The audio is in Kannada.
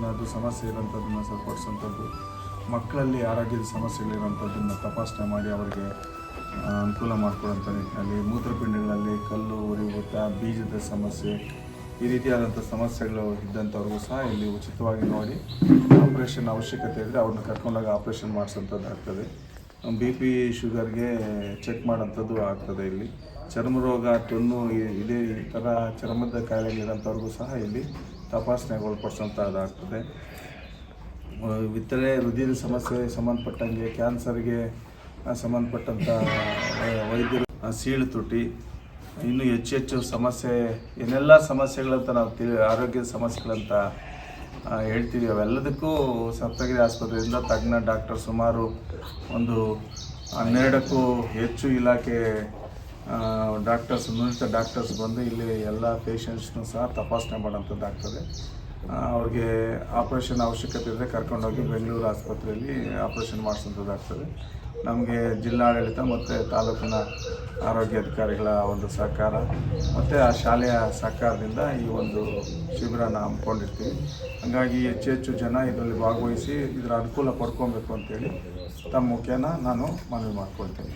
ಏನಾದರೂ ಸಮಸ್ಯೆ ಇರೋಂಥದ್ದನ್ನು ಸರಿಪಡಿಸೋಂಥದ್ದು, ಮಕ್ಕಳಲ್ಲಿ ಆರೋಗ್ಯದ ಸಮಸ್ಯೆಗಳಿರೋಂಥದ್ದನ್ನು ತಪಾಸಣೆ ಮಾಡಿ ಅವರಿಗೆ ಅನುಕೂಲ ಮಾಡಿಕೊಡುವಂಥ ನಿಟ್ಟಿನಲ್ಲಿ ಮೂತ್ರಪಿಂಡಗಳಲ್ಲಿ ಕಲ್ಲು ಉರಿಯೂತ ಬೀಜದ ಸಮಸ್ಯೆ, ಈ ರೀತಿಯಾದಂಥ ಸಮಸ್ಯೆಗಳು ಇದ್ದಂಥವ್ರಿಗೂ ಸಹ ಇಲ್ಲಿ ಉಚಿತವಾಗಿ ನೋಡಿ ಆಪ್ರೇಷನ್ ಅವಶ್ಯಕತೆ ಇದ್ದರೆ ಅವ್ರನ್ನ ಕರ್ಕೊಂಡಾಗ ಆಪ್ರೇಷನ್ ಮಾಡಿಸೋಂಥದ್ದು ಆಗ್ತದೆ ಬಿ ಪಿ ಶುಗರ್ಗೆ ಚೆಕ್ ಮಾಡೋಂಥದ್ದು ಆಗ್ತದೆ ಇಲ್ಲಿ. ಚರ್ಮ ರೋಗ ಟೊನ್ನು ಇದೇ ಈ ಥರ ಚರ್ಮದ ಕಾಯಿಲೆಗಳಿರೋಂಥವ್ರಿಗೂ ಸಹ ಇಲ್ಲಿ ತಪಾಸಣೆಗೆ ಒಳಪಡಿಸೋಂಥದ್ದಾಗ್ತದೆ ಇತರೆ ಹೃದಯದ ಸಮಸ್ಯೆ ಸಂಬಂಧಪಟ್ಟಂಗೆ ಕ್ಯಾನ್ಸರ್ಗೆ ಸಂಬಂಧಪಟ್ಟಂಥ ವೈದ್ಯರು ಸೀಳು ತುಟಿ, ಇನ್ನೂ ಹೆಚ್ಚು ಹೆಚ್ಚು ಸಮಸ್ಯೆ, ಏನೆಲ್ಲ ಸಮಸ್ಯೆಗಳಂತ ನಾವು ತಿಳಿ, ಆರೋಗ್ಯದ ಸಮಸ್ಯೆಗಳಂತ ಹೇಳ್ತೀವಿ. ಅವೆಲ್ಲದಕ್ಕೂ ಸಪ್ತಗಿರಿ ಆಸ್ಪತ್ರೆಯಿಂದ ತಜ್ಞ ಡಾಕ್ಟರ್ ಸುಮಾರು ಒಂದು ಹನ್ನೆರಡಕ್ಕೂ ಹೆಚ್ಚು ಇಲಾಖೆ ಡಾಕ್ಟರ್ಸ್ ನುರಿತ ಡಾಕ್ಟರ್ಸ್ ಬಂದು ಇಲ್ಲಿ ಎಲ್ಲ ಪೇಷಂಟ್ಸ್ನು ಸಹ ತಪಾಸಣೆ ಮಾಡೋಂಥದ್ದಾಗ್ತದೆ ಅವ್ರಿಗೆ ಆಪ್ರೇಷನ್ ಅವಶ್ಯಕತೆ ಇದ್ದರೆ ಕರ್ಕೊಂಡೋಗಿ ಬೆಂಗಳೂರು ಆಸ್ಪತ್ರೆಯಲ್ಲಿ ಆಪ್ರೇಷನ್ ಮಾಡಿಸೋಂಥದ್ದಾಗ್ತದೆ ನಮಗೆ ಜಿಲ್ಲಾಡಳಿತ ಮತ್ತು ತಾಲೂಕಿನ ಆರೋಗ್ಯ ಅಧಿಕಾರಿಗಳ ಒಂದು ಸಹಕಾರ ಮತ್ತು ಆ ಶಾಲೆಯ ಸಹಕಾರದಿಂದ ಈ ಒಂದು ಶಿಬಿರನ ಹಮ್ಮಿಕೊಂಡಿರ್ತೀವಿ. ಹಾಗಾಗಿ ಹೆಚ್ಚು ಹೆಚ್ಚು ಜನ ಇದರಲ್ಲಿ ಭಾಗವಹಿಸಿ ಇದರ ಅನುಕೂಲ ಪಡ್ಕೊಬೇಕು ಅಂತೇಳಿ ತಮ್ಮ ಮುಖ್ಯನ ನಾನು ಮನವಿ ಮಾಡ್ಕೊಳ್ತೀನಿ.